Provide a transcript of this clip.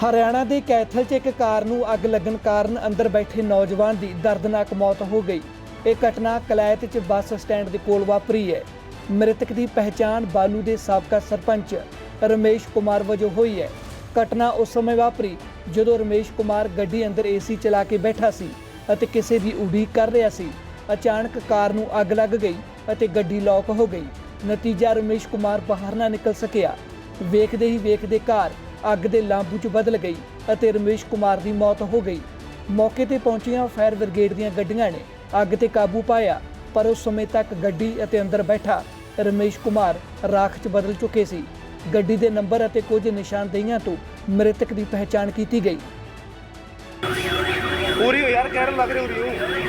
ਹਰਿਆਣਾ ਦੇ ਕੈਥਲ 'ਚ ਇੱਕ ਕਾਰ ਨੂੰ ਅੱਗ ਲੱਗਣ ਕਾਰਨ ਅੰਦਰ ਬੈਠੇ ਨੌਜਵਾਨ ਦੀ ਦਰਦਨਾਕ ਮੌਤ ਹੋ ਗਈ। ਇਹ ਘਟਨਾ ਕਲੈਤ 'ਚ ਬੱਸ ਸਟੈਂਡ ਦੇ ਕੋਲ ਵਾਪਰੀ ਹੈ। ਮ੍ਰਿਤਕ ਦੀ ਪਹਿਚਾਣ ਬਾਲੂ ਦੇ ਸਾਬਕਾ ਸਰਪੰਚ ਰਮੇਸ਼ ਕੁਮਾਰ ਵਜੋਂ ਹੋਈ ਹੈ। ਘਟਨਾ ਉਸ ਸਮੇਂ ਵਾਪਰੀ ਜਦੋਂ ਰਮੇਸ਼ ਕੁਮਾਰ ਗੱਡੀ ਅੰਦਰ ਏਸੀ ਚਲਾ ਕੇ ਬੈਠਾ ਸੀ ਅਤੇ ਕਿਸੇ ਦੀ ਉਡੀਕ ਕਰ ਰਿਹਾ ਸੀ। ਅਚਾਨਕ ਕਾਰ ਨੂੰ ਅੱਗ ਲੱਗ ਗਈ ਅਤੇ ਗੱਡੀ ਲੌਕ ਹੋ ਗਈ। ਨਤੀਜਾ ਰਮੇਸ਼ ਕੁਮਾਰ ਬਾਹਰ ਨਾ ਨਿਕਲ ਸਕਿਆ। ਵੇਖਦੇ ਹੀ ਵੇਖਦੇ ਕਾਰ ਅੱਗ ਦੇ ਲਾਂਬੂ 'ਚ ਬਦਲ ਗਈ ਅਤੇ ਰਮੇਸ਼ ਕੁਮਾਰ ਦੀ ਮੌਤ ਹੋ ਗਈ। ਮੌਕੇ ਤੇ ਪਹੁੰਚੀਆਂ ਫਾਇਰ ਬ੍ਰਿਗੇਡ ਦੀਆਂ ਗੱਡੀਆਂ ਨੇ ਅੱਗ ਤੇ ਕਾਬੂ ਪਾਇਆ, ਪਰ ਉਸ ਸਮੇਂ ਤੱਕ ਗੱਡੀ ਅਤੇ ਅੰਦਰ ਬੈਠਾ ਰਮੇਸ਼ ਕੁਮਾਰ ਰਾਖ 'ਚ ਬਦਲ ਚੁੱਕੇ ਸੀ। ਗੱਡੀ ਦੇ ਨੰਬਰ ਅਤੇ ਕੁਝ ਨਿਸ਼ਾਨਦੇਹੀਆਂ ਤੋਂ ਮ੍ਰਿਤਕ ਦੀ ਪਹਿਚਾਣ ਕੀਤੀ ਗਈ। ਪੂਰੀ ਹੋ ਯਾਰ, ਕਹਿਣ ਲੱਗ ਰਹੀ ਹੋ।